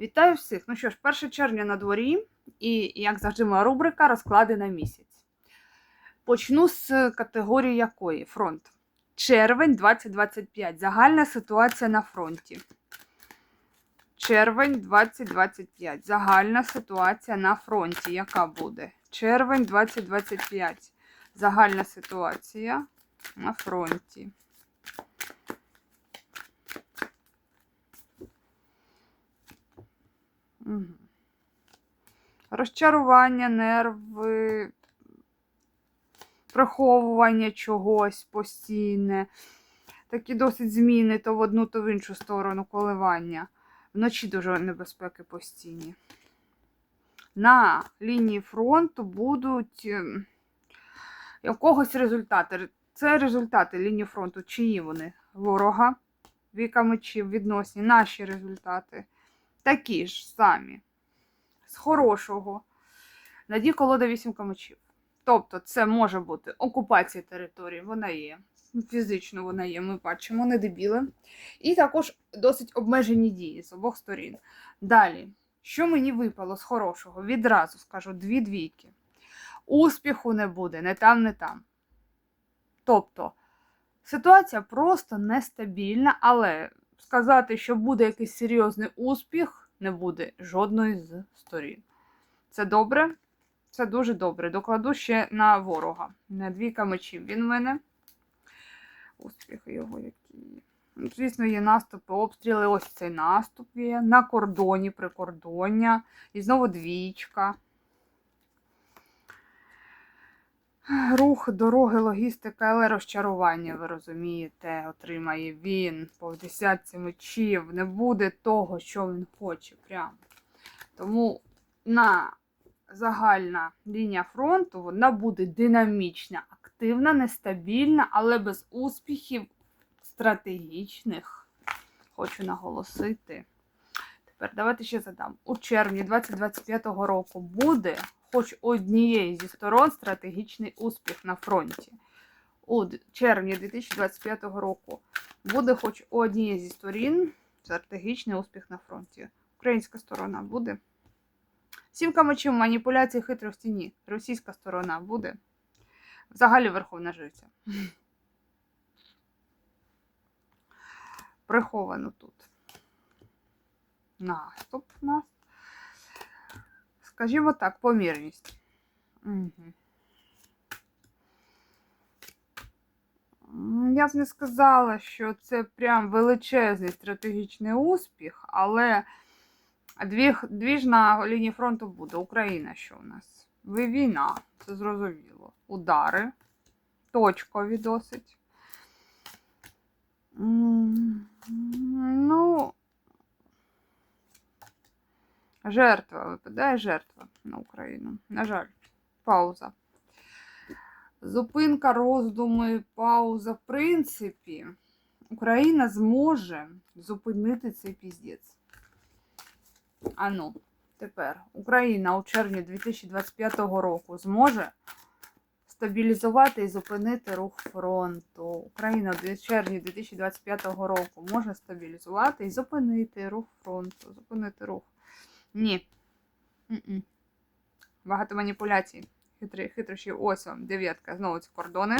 Вітаю всіх! Ну що ж, 1 червня на дворі, і, як завжди, моя рубрика розклади на місяць. Почну з категорії якої? Фронт. Червень 2025. Загальна ситуація на фронті. Червень 2025. Загальна ситуація на фронті. Яка буде? Червень 2025. Загальна ситуація на фронті. Угу. Розчарування, нерви, приховування чогось постійне. Такі досить зміни то в одну, то в іншу сторону коливання. Вночі дуже небезпеки постійні. На лінії фронту будуть ем, якогось результати. Це результати лінії фронту. Чиї вони? Ворога, віка мечів, відносні, наші результати такі ж самі. З хорошого. Наді колода вісімка мечів. Тобто, це може бути окупація території, вона є. Фізично вона є, ми бачимо, не дебіли. І також досить обмежені дії з обох сторін. Далі, що мені випало з хорошого? Відразу скажу дві двійки. Успіху не буде, не там, не там. Тобто, ситуація просто нестабільна, але сказати, що буде якийсь серйозний успіх, не буде жодної з сторін. Це добре, це дуже добре. Докладу ще на ворога. На двійка мечів він в мене. Успіхи його які. Ну, Звісно, є наступи, обстріли. Ось цей наступ є. На кордоні, прикордоння. І знову двічка. Рух, дороги, логістика, але розчарування, ви розумієте, отримає він по десятці мечів. Не буде того, що він хоче. Прямо. Тому на загальна лінія фронту вона буде динамічна, активна, нестабільна, але без успіхів стратегічних. Хочу наголосити. Тепер давайте ще задам. У червні 2025 року буде хоч однієї зі сторон стратегічний успіх на фронті. У червні 2025 року буде хоч у однієї зі сторін стратегічний успіх на фронті. Українська сторона буде. Сімка мечів, маніпуляції, хитрості ні. Російська сторона буде. Взагалі Верховна Жриця. Приховано тут. Наступ у нас. Скажімо так, помірність. Угу. Я б не сказала, що це прям величезний стратегічний успіх, але дві, дві ж на лінії фронту буде. Україна що у нас? Ви війна, це зрозуміло. Удари, точкові досить. Ну, жертва випадає жертва на Україну. На жаль, пауза. Зупинка, роздуми, пауза. В принципі, Україна зможе зупинити цей піздець. А ну, тепер Україна у червні 2025 року зможе стабілізувати і зупинити рух фронту. Україна в червні 2025 року може стабілізувати і зупинити рух фронту. Зупинити рух. Ні. М-м. Багато маніпуляцій. Хитрі, хитрощі. Ось вам, дев'ятка. Знову ці кордони.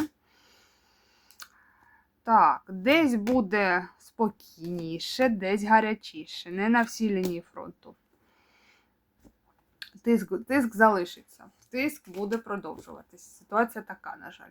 Так, десь буде спокійніше, десь гарячіше. Не на всій лінії фронту. Тиск, тиск залишиться. Тиск буде продовжуватись. Ситуація така, на жаль.